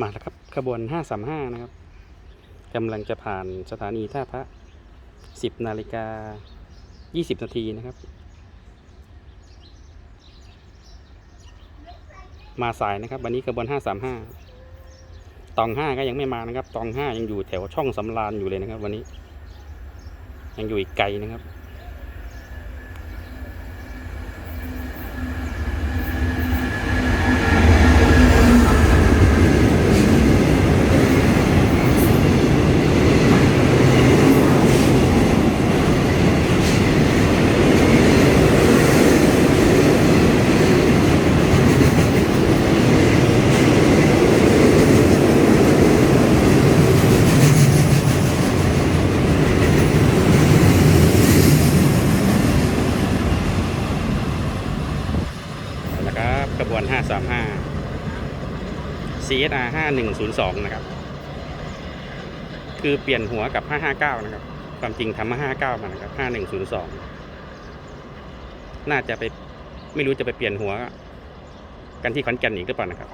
มาแล้วครับขบวน 535 นะครับกำลังจะผ่านสถานีท่าพระ 10 นาฬิกา 20 นาทีนะครับ มาสายนะครับ วันนี้ขบวน 535 ตอง 5 ก็ยังไม่มานะครับ ตอง 5 ยังอยู่แถวช่องสำราญอยู่เลยนะครับ วันนี้ ยังอยู่อีกไกลนะครับ ระครับขบวน 535 CSR 5102 นะครับ คือเปลี่ยนหัวกับ 559 นะครับ ความจริงทำมา59 มานะครับ 5102 น่าจะไปไม่รู้จะไปเปลี่ยนหัว กันที่ขอนแก่นอีกหรือเปล่านะครับ